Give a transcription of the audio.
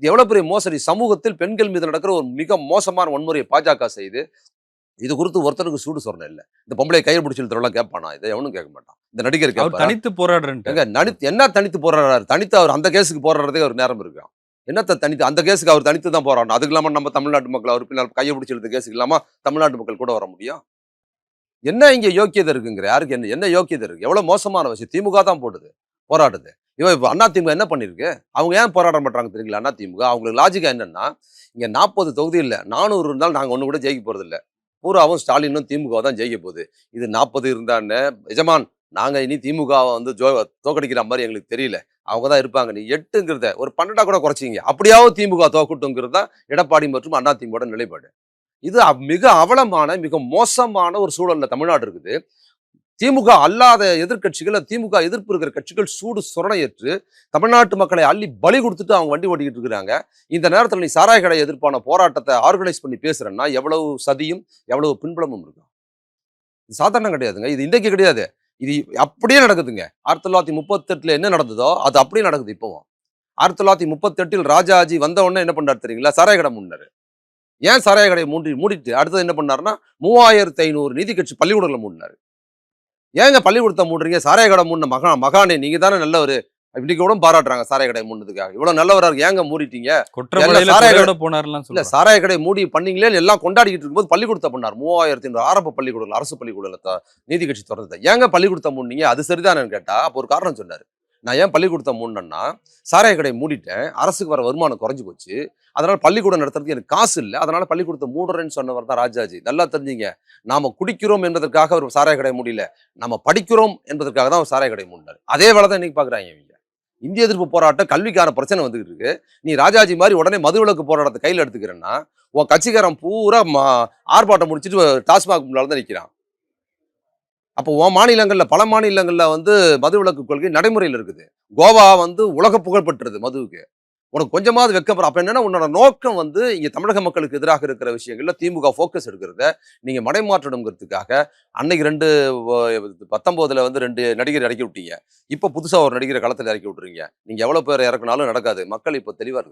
இது எவ்வளவு பெரிய மோசடி? சமூகத்தில் பெண்கள் மீது நடக்கிற ஒரு மிக மோசமான வன்முறையை பாஜக செய்து இது குறித்து ஒருத்தருக்கு சூடு சொரணை இல்லை. இந்த பொம்பளை கையை பிடிச்சி இழுத்துறவெல்லாம் கேட்பானா? இதை எவனும் கேட்க மாட்டான். இந்த நடிகர் அவர்? தனித்து போராடுறேன்ட்டு. எங்க நடித்து என்ன தனித்து போராடுறாரு? தனித்து அவர் அந்த கேஸுக்கு போராடுறதே ஒரு நேரம் இருக்கான் என்னத்த தனித்து அந்த கேஸுக்கு அவர் தனித்து தான் போராடணும் அதுக்கு இல்லாம நம்ம தமிழ்நாட்டு மக்கள் அவர் பின்னால் கையை பிடிச்சி இழுத்த கேஸுக்கு இல்லாம தமிழ்நாட்டு மக்கள் கூட வர முடியும் என்ன இங்க யோக்கியதை இருக்குங்கிற? யாருக்கு என்ன என்ன யோக்கியதை இருக்கு? எவ்வளவு மோசமான விஷயம். திமுக தான் போடுது போராடுது. இவன் இப்போ அண்ணா திமுக என்ன பண்ணியிருக்கு அவங்க ஏன் போராட மாட்டாங்க தெரியுங்களா அண்ணா திமுக. அவங்களுக்கு லாஜிக்காக என்னன்னா இங்கே நாற்பது தொகுதி இல்லை நானூறு இருந்தாலும் நாங்கள் ஒன்று கூட ஜெயிக்க போகிறது இல்லை. பூராவும் ஸ்டாலினும் திமுக தான் ஜெயிக்க போகுது. இது நாற்பது இருந்தான்னு எஜமான் நாங்கள் இனி திமுகவை வந்து ஜோ தோக்கடிக்கிற மாதிரி எங்களுக்கு தெரியல. அவங்க தான் இருப்பாங்க. நீ எட்டுங்கிறத ஒரு பன்னெண்டாக கூட குறைச்சிங்க அப்படியாவது திமுக தோக்கட்டுங்கிறது தான் எடப்பாடி மற்றும் அண்ணா திமுக நிலைப்பாடு. இது மிக அவலமான மிக மோசமான ஒரு சூழலில் தமிழ்நாடு இருக்குது. திமுக அல்லாத எதிர்கட்சிகள் திமுக எதிர்ப்பு இருக்கிற கட்சிகள் சூடு சுரணையற்று தமிழ்நாட்டு மக்களை அள்ளி பலி கொடுத்துட்டு அவங்க வண்டி ஓட்டிக்கிட்டு இருக்கிறாங்க. இந்த நேரத்தில் நீ சாராய கடை எதிர்ப்பான போராட்டத்தை ஆர்கனைஸ் பண்ணி பேசுறேன்னா எவ்வளவு சதியும் எவ்வளவு பின்புலமும் இருக்கும்? இது சாதாரணம் கிடையாதுங்க. இது இன்றைக்கு கிடையாது. இது அப்படியே நடக்குதுங்க. ஆயிரத்தி தொள்ளாயிரத்தி முப்பத்தெட்டில் என்ன நடந்ததோ அது அப்படியே நடக்குது இப்போவும். ஆயிரத்தி தொள்ளாயிரத்தி முப்பத்தெட்டில் ராஜாஜி வந்த உடனே என்ன பண்ணார் தெரியுங்களா? சாராய கடை மூடினாரு. ஏன் சாராய கடையை மூடி மூடிட்டு அடுத்தது என்ன பண்ணாருன்னா மூவாயிரத்தி ஐநூறு நீதி கட்சி பள்ளிக்கூடங்களை மூடினாரு. ஏங்க பள்ளிக்கூடத்தை மூடுறீங்க? சாராய கடை மூடின மகா மகானே நீங்க தானே நல்லவர்? இன்னைக்கு கூட பாராட்டுறாங்க சாராய கடை மூடினதுக்காக. இவ்வளவு நல்லவரா இருக்கு. ஏங்க மூடிட்டீங்க? சாராய கொலையோட போனார்லாம் இல்ல சாராய கடை மூடி பண்ணீங்களே எல்லாம் கொண்டாடிக்கிட்டு இருக்கும்போது பள்ளிக்கூடத்தை பண்ணார். மூவாயிரத்தி ஐநூறு ஆரம்ப பள்ளிக்கூடங்கள் அரசு பள்ளிக்கூடத்தை நீதி கட்சி திறந்தது ஏங்க பள்ளிக்கூடத்தை மூடினீங்க? அது சரிதானேன்னு கேட்டா அப்போ ஒரு காரணம் சொன்னாரு. நான் ஏன் பள்ளிக்கூடத்தை மூடினேன்னா சாராய கடையை மூடிட்டேன். அரசுக்கு வர வருமானம் குறைஞ்சி போச்சு. அதனால் பள்ளிக்கூடம் நடத்துறதுக்கு எனக்கு காசு இல்லை. அதனால் பள்ளிக்கூடத்தை மூடுறேன்னு சொன்னவர் தான் ராஜாஜி. நல்லா தெரிஞ்சுங்க. நாம குடிக்கிறோம் என்பதற்காக ஒரு சாராய கடை முடியல நம்ம படிக்கிறோம் என்பதற்காக தான் ஒரு சாராய கடை மூடினார். அதே வேலை தான் இன்றைக்கி பார்க்குறாங்க இவங்க. இந்திய எதிர்ப்பு போராட்டம் கல்விக்கான பிரச்சனை வந்துகிட்டு இருக்கு. நீ ராஜாஜி மாதிரி உடனே மதுவிலக்கு போராட்டத்தை கையில் எடுத்துக்கிறேன்னா உன் கட்சிக்காரன் பூரா மா- ஆர்ப்பாட்டம் முடிச்சிட்டு டாஸ்மாக் முன்னால் தான் நிற்கிறான் அப்போ ஓ மாநிலங்களில் பல மாநிலங்களில் வந்து மது விளக்கு கொள்கை நடைமுறையில் இருக்குது. கோவா வந்து உலக புகழ் பெற்றது மதுவுக்கு. உனக்கு கொஞ்சமாவது வெக்கப்படும் அப்போ என்னன்னா உன்னோட நோக்கம் வந்து இங்கே தமிழக மக்களுக்கு எதிராக இருக்கிற விஷயங்கள்ல திமுக ஃபோக்கஸ் எடுக்கிறத நீங்கள் மடைமாற்றணுங்கிறதுக்காக அன்னைக்கு ரெண்டு பத்தொம்போதில் வந்து ரெண்டு நடிகர் இறக்கி விட்டீங்க. இப்போ புதுசாக ஒரு நடிகரை களத்தில் இறக்கி விட்டுறீங்க. நீங்கள் எவ்வளோ பேர் இறக்குனாலும் நடக்காது. மக்கள் இப்போ தெளிவாக இருக்குது